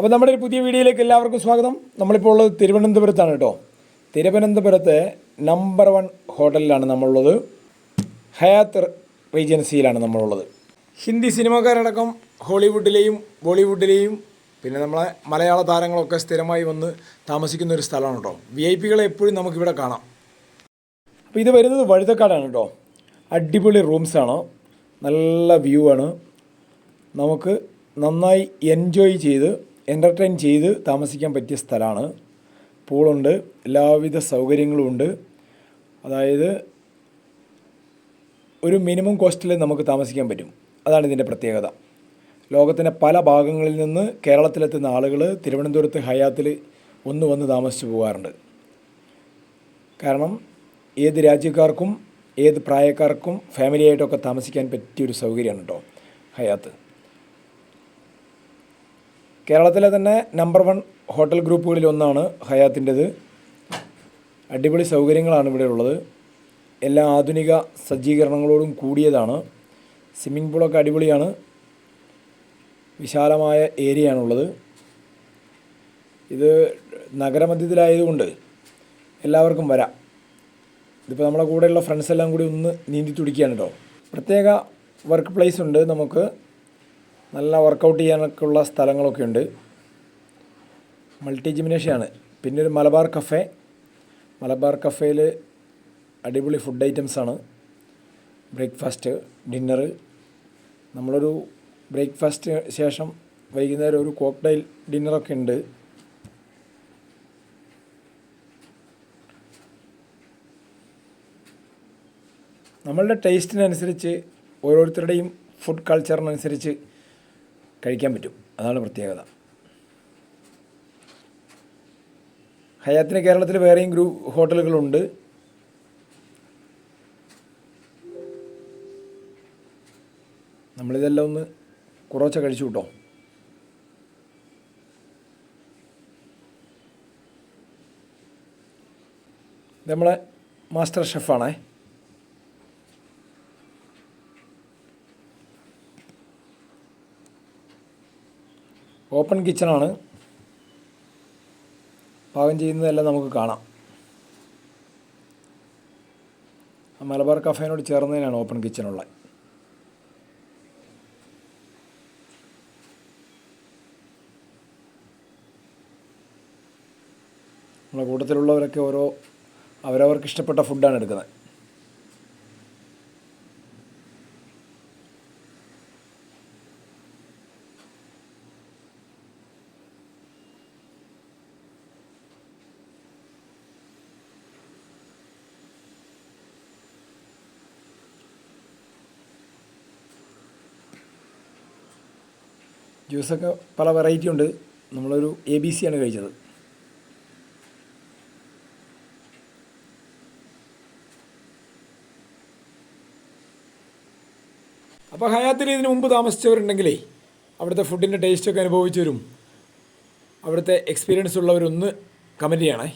അപ്പോൾ നമ്മുടെ ഒരു പുതിയ വീഡിയോയിലേക്ക് എല്ലാവർക്കും സ്വാഗതം. നമ്മളിപ്പോൾ ഉള്ളത് തിരുവനന്തപുരത്താണ് കേട്ടോ. തിരുവനന്തപുരത്തെ നമ്പർ വൺ ഹോട്ടലിലാണ് നമ്മളുള്ളത്. ഹയാത്ത് റീജൻസിയിലാണ് നമ്മളുള്ളത്. ഹിന്ദി സിനിമക്കാരടക്കം ഹോളിവുഡിലെയും ബോളിവുഡിലെയും പിന്നെ നമ്മളെ മലയാള താരങ്ങളൊക്കെ സ്ഥിരമായി വന്ന് താമസിക്കുന്ന ഒരു സ്ഥലമാണ് കേട്ടോ. വി ഐ പികളെ എപ്പോഴും നമുക്കിവിടെ കാണാം. അപ്പോൾ ഇത് വരുന്നത് വഴുതക്കാടാണ് കേട്ടോ. അടിപൊളി റൂംസാണ് നല്ല വ്യൂ ആണ്. നമുക്ക് നന്നായി എൻജോയ് ചെയ്ത് എന്റർടൈൻ ചെയ്ത് താമസിക്കാൻ പറ്റിയ സ്ഥലമാണ്. പൂളുണ്ട് എല്ലാവിധ സൗകര്യങ്ങളും ഉണ്ട്. അതായത് ഒരു മിനിമം കോസ്റ്റിൽ നമുക്ക് താമസിക്കാൻ പറ്റും. അതാണ് ഇതിന്റെ പ്രത്യേകത. ലോകത്തിന്റെ പല ഭാഗങ്ങളിൽ നിന്ന് കേരളത്തിലെത്തുന്ന ആളുകൾ തിരുവനന്തപുരത്ത് ഹയാത്തിൽ ഒന്ന് വന്ന് താമസിച്ചു പോകാറുണ്ട്. കാരണം ഏത് രാജ്യക്കാർക്കും ഏത് പ്രായക്കാർക്കും ഫാമിലിയായിട്ടൊക്കെ താമസിക്കാൻ പറ്റിയൊരു സൗകര്യമാണ് കേട്ടോ ഹയാത്ത്. കേരളത്തിലെ തന്നെ നമ്പർ വൺ ഹോട്ടൽ ഗ്രൂപ്പുകളിൽ ഒന്നാണ് ഹയാത്തിന്റെത്. അടിപൊളി സൗകര്യങ്ങളാണ് ഇവിടെ ഉള്ളത്. എല്ലാ ആധുനിക സജ്ജീകരണങ്ങളോടും കൂടിയതാണ്. സ്വിമ്മിംഗ് പൂളൊക്കെ അടിപൊളിയാണ്. വിശാലമായ ഏരിയയാണുള്ളത്. ഇത് നഗരമധ്യത്തിലായതുകൊണ്ട് എല്ലാവർക്കും വരാം. ഇതിപ്പോൾ നമ്മുടെ കൂടെയുള്ള ഫ്രണ്ട്സ് എല്ലാം കൂടി ഒന്ന് നീന്തി തുടിക്കുകയാണ് കേട്ടോ പ്രത്യേക വർക്ക് പ്ലേസ് ഉണ്ട് നമുക്ക്. നല്ല വർക്കൗട്ട് ചെയ്യാനൊക്കെ ഉള്ള സ്ഥലങ്ങളൊക്കെ ഉണ്ട്. മൾട്ടി ജിംനേഷ്യമാണ് പിന്നെ ഒരു മലബാർ കഫേ മലബാർ കഫേയിൽ അടിപൊളി ഫുഡ് ഐറ്റംസാണ് ബ്രേക്ക്ഫാസ്റ്റ് ഡിന്നറ് നമ്മളൊരു ബ്രേക്ക്ഫാസ്റ്റ് ശേഷം വൈകുന്നേരം ഒരു കോക്ടൈൽ ഡിന്നറൊക്കെ ഉണ്ട്. നമ്മളുടെ ടേസ്റ്റിനനുസരിച്ച് ഓരോരുത്തരുടെയും ഫുഡ് കൾച്ചറിനനുസരിച്ച് കഴിക്കാൻ പറ്റും. അതാണ് പ്രത്യേകത. ഹയാത്തിന് കേരളത്തിൽ വേറെയും ഗ്രൂ ഹോട്ടലുകളുണ്ട്. നമ്മളിതെല്ലാം ഒന്ന് കുറോച്ച കഴിച്ചു കിട്ടോ. നമ്മളെ മാസ്റ്റർ ഷെഫാണേ. ഓപ്പൺ കിച്ചണാണ്. പാകം ചെയ്യുന്നതെല്ലാം നമുക്ക് കാണാം. മലബാർ കഫേനോട് ചേർന്നതിനാണ് ഓപ്പൺ കിച്ചണുള്ളത്. നമ്മുടെ കൂട്ടത്തിലുള്ളവരൊക്കെ ഓരോ അവരവർക്ക് ഇഷ്ടപ്പെട്ട ഫുഡാണ് എടുക്കുന്നത്. ജ്യൂസൊക്കെ പല വെറൈറ്റി ഉണ്ട്. നമ്മളൊരു എ ബി സി ആണ് കഴിച്ചത്. അപ്പോൾ ഹയാത്തിൽ ഇതിന് മുമ്പ് താമസിച്ചവരുണ്ടെങ്കിലേ അവിടുത്തെ ഫുഡിന്റെ ടേസ്റ്റൊക്കെ അനുഭവിച്ചവരും അവിടുത്തെ എക്സ്പീരിയൻസ് ഉള്ളവരൊന്ന് കമന്റ് ചെയ്യണേ.